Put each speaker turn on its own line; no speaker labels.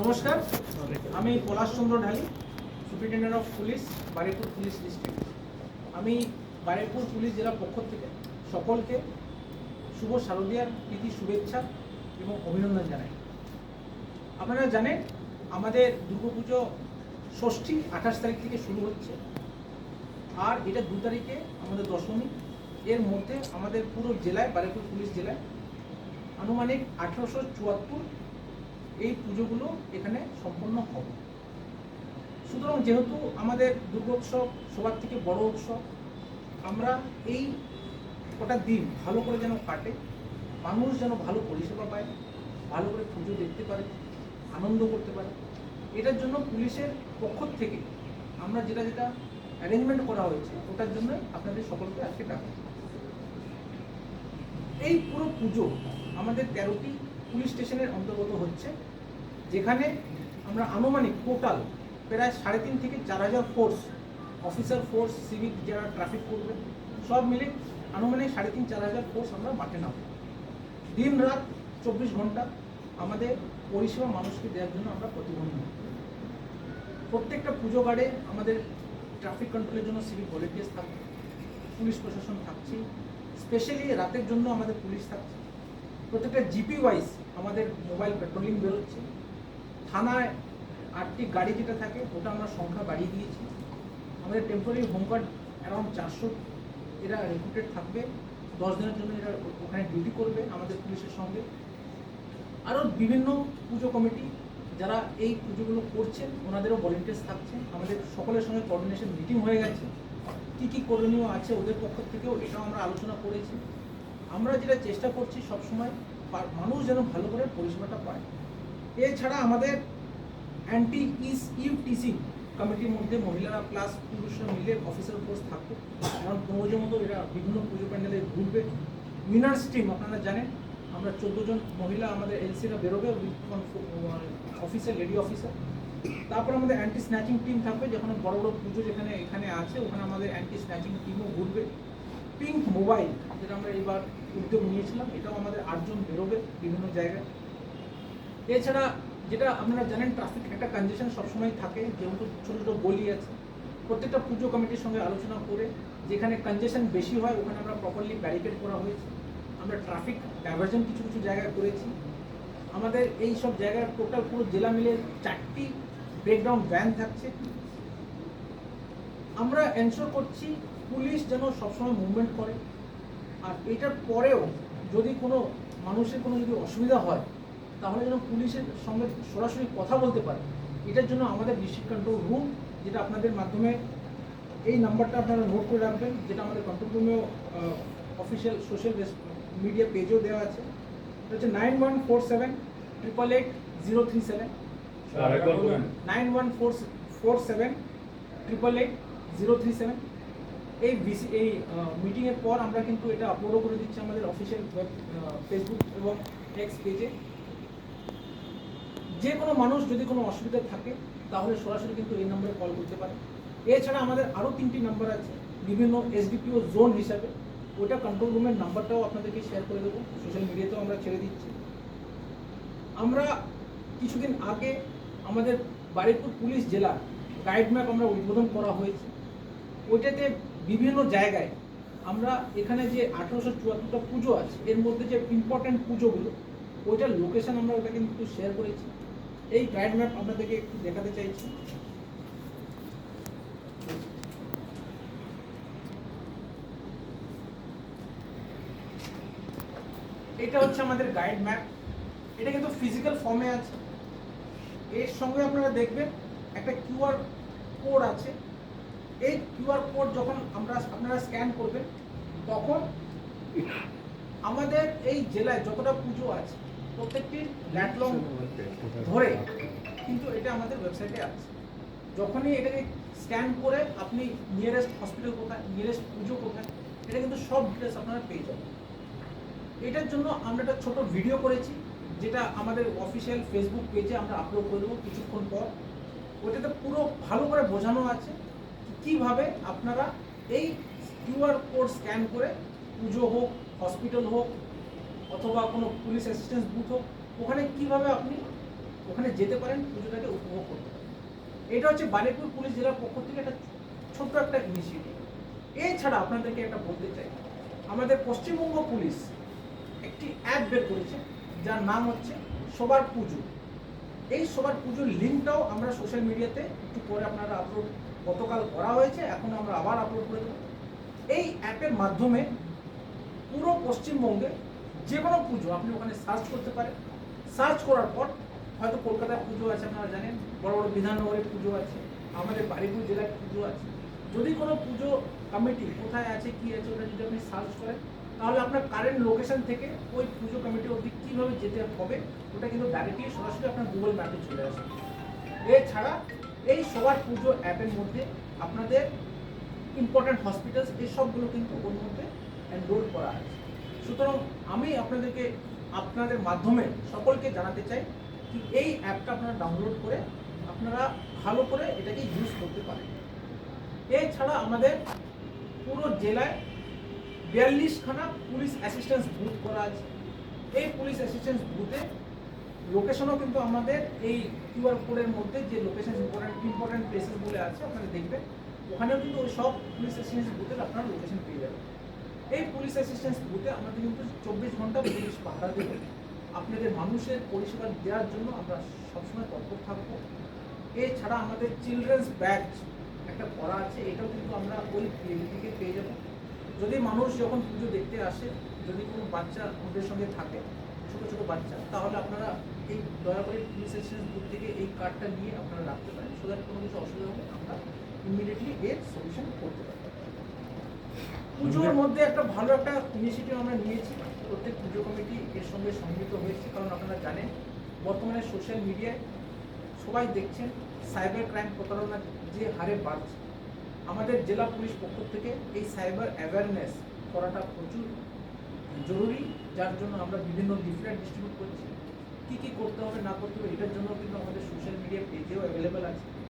নমস্কার, আমি Palash Chandra Dhali superintendent of police Baruipur police district আমি বারুইপুর পুলিশ জেলার পক্ষ থেকে সকলকে শুভ শারদীয়ার প্রীতি, শুভেচ্ছা এবং অভিনন্দন জানাই। আপনারা জানেন, আমাদের দুর্গাপুজো ষষ্ঠী আঠাশ তারিখ থেকে শুরু হচ্ছে। আর এটা দু তারিখে আমাদের দশমী। এর মধ্যে আমাদের পুরো জেলায় বারুইপুর পুলিশ জেলায় আনুমানিক আঠারোশো চুয়াত্তর এই পুজোগুলো এখানে সম্পন্ন হবে। সুতরাং যেহেতু আমাদের দুর্গোৎসব সবার থেকে বড় উৎসব, আমরা এই কটা দিন ভালো করে যেন কাটে, মানুষ যেন ভালো পরিষেবা পায়, ভালো করে পুজো দেখতে পারে, আনন্দ করতে পারে, এটার জন্য পুলিশের পক্ষ থেকে আমরা যেটা যেটা অ্যারেঞ্জমেন্ট করা হয়েছে, ওটার জন্য আপনাদের সকলকে আজকে ডাকা এই পুরো পুজো আমাদের তেরোটি পুলিশ স্টেশনের অন্তর্গত হচ্ছে। যেখানে আমরা আনুমানিক টোটাল প্রায় সাড়ে তিন থেকে চার হাজার ফোর্স অফিসার ফোর্স সিভিক যারা ট্রাফিক করবে, সব মিলে আনুমানিক সাড়ে তিন চার হাজার ফোর্স আমরা মাঠে নাম দিন রাত চব্বিশ ঘণ্টা আমাদের পরিষেবা মানুষকে দেওয়ার জন্য আমরা প্রতিবন্ধ। প্রত্যেকটা পুজো গার্ডে আমাদের ট্রাফিক কন্ট্রোলের জন্য সিভিক ভলেন্টিয়ার্স থাকবে, পুলিশ প্রশাসন থাকছে স্পেশালি রাতের জন্য আমাদের পুলিশ থাকছে। প্রত্যেকটা জিপি ওয়াইজ আমাদের মোবাইল পেট্রোলিং বেরোচ্ছে। থানায় আটটি গাড়ি যেটা থাকে, ওটা আমরা সংখ্যা বাড়িয়ে দিয়েছি। আমাদের টেম্পোরারি হোমগার্ড অ্যারাউন্ড চারশো এরা রিক্রুটেড থাকবে। দশ দিনের জন্য এরা ওখানে ডিউটি করবে আমাদের পুলিশের সঙ্গে। আরও বিভিন্ন পুজো কমিটি, যারা এই পুজোগুলো করছেন, ওনাদেরও ভলেন্টিয়ার্স থাকছে। আমাদের সকলের সঙ্গে কোঅর্ডিনেশন মিটিং হয়ে গেছে। কী কী করণীয় আছে ওদের পক্ষ থেকেও এটাও আমরা আলোচনা করেছি। আমরা যেটা চেষ্টা করছি সবসময় মানুষ যেন ভালো করে পরিষেবাটা পায়। এছাড়া আমাদের অ্যান্টি ইস ইউটিসি কমিটির মধ্যে মহিলারা প্লাস পুরুষরা মিলে অফিসার ফোর্স থাকবে কারণ পনেরো মতো এরা বিভিন্ন পুজো প্যান্ডেলে ঘুরবে। উইনার্স টিম আপনারা জানেন, আমরা চোদ্দ জন মহিলা আমাদের এলসিরা বেরোবে অফিসার লেডি অফিসার তারপর আমাদের অ্যান্টি স্ন্যাচিং টিম থাকবে, যেখানে বড় বড় পুজো যেখানে, এখানে আছে, ওখানে আমাদের অ্যান্টি স্ন্যাচিং টিমও ঘুরবে। পিঙ্ক মোবাইল যেটা আমরা এবার উদ্যোগ নিয়েছিলাম, এটাও আমাদের আটজন বেরোবে বিভিন্ন জায়গায়। এছাড়া যেটা আপনারা জানেন ট্রাফিক একটা কনজেশন সবসময় থাকে, যেহেতু ছোটো ছোটো গলি আছে। প্রত্যেকটা পুজো কমিটির সঙ্গে আলোচনা করে যেখানে কনজেশন বেশি হয়, ওখানে আমরা প্রপারলি ব্যারিকেড করা হয়েছে। আমরা ট্রাফিক ডাইভারশন কিছু কিছু জায়গায় করেছি। আমাদের এই সব জায়গায় টোটাল পুরো জেলা মিলে চারটি ব্রেকডাউন ভ্যান থাকছে। আমরা এনশোর করছি পুলিশ যেন সবসময় মুভমেন্ট করে। আর এটার পরেও যদি কোনো মানুষের কোনো যদি অসুবিধা হয় তাহলে যেন পুলিশের সঙ্গে সরাসরি কথা বলতে পারে। এটার জন্য আমাদের ডিস্ট্রিক্ট কন্ট্রোল রুম যেটা আপনাদের মাধ্যমে এই নাম্বারটা আপনারা নোট করে রাখবেন যেটা আমাদের কন্ট্রোল রুমেও অফিসিয়াল সোশ্যাল মিডিয়া পেজেও দেওয়া আছে। এটা হচ্ছে nine one four seven triple eight zero three seven nine one four four seven triple eight zero three seven এই ভিসি এই মিটিংয়ের পর আমরা কিন্তু এটা আপলোডও করে দিচ্ছি আমাদের অফিসিয়াল ওয়েব ফেসবুক এবং এক্স পেজে যে কোনো মানুষ যদি কোনো অসুবিধা থাকে, তাহলে সরাসরি কিন্তু এই নম্বরে কল করতে পারে। এছাড়া আমাদের আরও তিনটি নাম্বার আছে, বিভিন্ন এসডিপিও জোন হিসাবে। ওটা কন্ট্রোল রুমের নাম্বারটাও আপনাদেরকে শেয়ার করে দেবো। সোশ্যাল মিডিয়াতেও আমরা ছেড়ে দিচ্ছি। আমরা কিছুদিন আগে আমাদের বারুইপুর পুলিশ জেলার গাইড ম্যাপ আমরা উদ্বোধন করা হয়েছে। ওইটাতে বিভিন্ন জায়গায় আমরা এখানে যে আঠারোশো চুয়াত্তরটা পুজো আছে, এর মধ্যে যে ইম্পর্ট্যান্ট পুজোগুলো, ওইটার লোকেশন আমরা ওটা কিন্তু শেয়ার করেছি। এই গাইড ম্যাপ আপনাদেরকে একটু দেখাতে চাইছি। এটা হচ্ছে আমাদের গাইড ম্যাপ এটা কিন্তু ফিজিক্যাল ফর্মে আছে। এর সঙ্গে আপনারা দেখবেন একটা কিউআর কোড আছে। এই কিউআর কোড যখন আমরা, আপনারা স্ক্যান করবেন, তখন আমাদের এই জেলায় যতটা পুজো আছে প্রত্যেকটির ল্যাটলং ধরে, কিন্তু এটা আমাদের ওয়েবসাইটে আছে। যখনই এটাকে স্ক্যান করে আপনি নিয়ারেস্ট হসপিটাল কোথায় নিয়ারেস্ট পুজো কোথায়, এটা কিন্তু সব ডিটেলস আপনারা পেয়ে যাবেন। এটার জন্য আমরা একটা ছোট ভিডিও করেছি, যেটা আমাদের অফিসিয়াল ফেসবুক পেজে আমরা আপলোড করে দেবো কিছুক্ষণ পর। ওটাতে পুরো ভালো করে বোঝানো আছে কীভাবে আপনারা এই কিউআর কোড স্ক্যান করে পুজো হোক হসপিটাল হোক অথবা কোনো পুলিশ অ্যাসিস্ট্যান্স বুথ হোক, ওখানে কীভাবে আপনি ওখানে যেতে পারেন, পুজোটাকে উপভোগ করতে পারেন। এটা হচ্ছে বালিপুর পুলিশ জেলার পক্ষ থেকে একটা ছোট্ট একটা ইনিশিয়েটিভ এছাড়া আপনাদেরকে একটা বলতে চাই, আমাদের পশ্চিমবঙ্গ পুলিশ একটি অ্যাপ বের করেছে, যার নাম হচ্ছে সবার পুজো। এই সবার পুজোর লিঙ্কটাও আমরা সোশ্যাল মিডিয়াতে একটু পরে আপনারা আপলোড গতকাল করা হয়েছে এখন আমরা আবার আপলোড করে দেবো। এই অ্যাপের মাধ্যমে পুরো পশ্চিমবঙ্গে যে কোনো পুজো, আপনি ওখানে সার্চ করতে পারেন। সার্চ করার পর হয়তো কলকাতায় পুজো আছে, আপনারা জানেন, বড় বড় বিধাননগরে পুজো আছে, আমাদের বারিপুর জেলায় পুজো আছে। যদি কোনো পুজো কমিটি কোথায় আছে, কি আছে, ওটা যদি আপনি সার্চ করেন, তাহলে আপনার কারেন্ট লোকেশন থেকে ওই পুজো কমিটি অবধি কীভাবে যেতে হবে, ওটা কিন্তু ডাইরেক্টলি সরাসরি আপনার গুগল ম্যাপে চলে আসবে। এছাড়া এই সবার পুজো অ্যাপের মধ্যে আপনাদের ইম্পর্ট্যান্ট হসপিটালস এই সবগুলো কিন্তু ওর মধ্যে এনরোল করা আছে। সুতরাং আমি আপনাদেরকে আপনাদের মাধ্যমে সকলকে জানাতে চাই কি এই অ্যাপটা আপনারা ডাউনলোড করে আপনারা ভালো করে এটাকে ইউজ করতে পারেন। এছাড়া আমাদের পুরো জেলায় বিয়াল্লিশখানা পুলিশ অ্যাসিস্ট্যান্স বুথ করা আছে। এই পুলিশ অ্যাসিস্ট্যান্স বুথে লোকেশনও কিন্তু আমাদের এই কিউআর কোডের মধ্যে যে লোকেশন ইম্পর্টেন্ট ইম্পর্টেন্ট প্লেসেস বলে আছে, আপনারা দেখবেন। ওখানেও কিন্তু ওই সব পুলিশ অ্যাসিস্ট্যান্স বুথের আপনারা লোকেশন পেয়ে যাবেন। এই পুলিশ অ্যাসিস্ট্যান্স বুথে আমাদের কিন্তু চব্বিশ ঘণ্টা পুলিশ পাহারা দেবে। আপনাদের মানুষের পরিষেবা দেওয়ার জন্য আমরা সবসময় তৎপর থাকব। এছাড়া আমাদের চিলড্রেন্স ব্যাচ একটা করা আছে, এটাও কিন্তু আমরা ওই থেকে পেয়ে যাব। যদি মানুষ যখন পুজো দেখতে আসে, যদি কোনো বাচ্চা আমাদের সঙ্গে থাকে, ছোটো ছোটো বাচ্চা, তাহলে আপনারা এই দয়া করে পুলিশ অ্যাসিস্ট্যান্স বুথ থেকে এই কার্ডটা নিয়ে আপনারা রাখতে পারেন। সো দ্যাট কোনো কিছু অসুবিধা হলে আমরা ইমিডিয়েটলি এর সলিউশন করতে পারি পুজোর মধ্যে একটা ভালো একটা ইনিশিয়েটিভ আমরা নিয়েছি। প্রত্যেক পুজো কমিটি এর সঙ্গে সম্মিলিত হয়েছে কারণ আপনারা জানেন, বর্তমানে সোশ্যাল মিডিয়ায় সবাই দেখছেন সাইবার ক্রাইম প্রতারণা যে হারে বাড়ছে। আমাদের জেলা পুলিশ পক্ষ থেকে এই সাইবার অ্যাওয়ারনেস করাটা প্রচুর জরুরি, যার জন্য আমরা বিভিন্ন লিফলেট ডিস্ট্রিবিউট করছি। কী কী করতে হবে, না করতে হবে, এটার জন্য কিন্তু আমাদের সোশ্যাল মিডিয়া পেজেও অ্যাভেলেবেল আছে।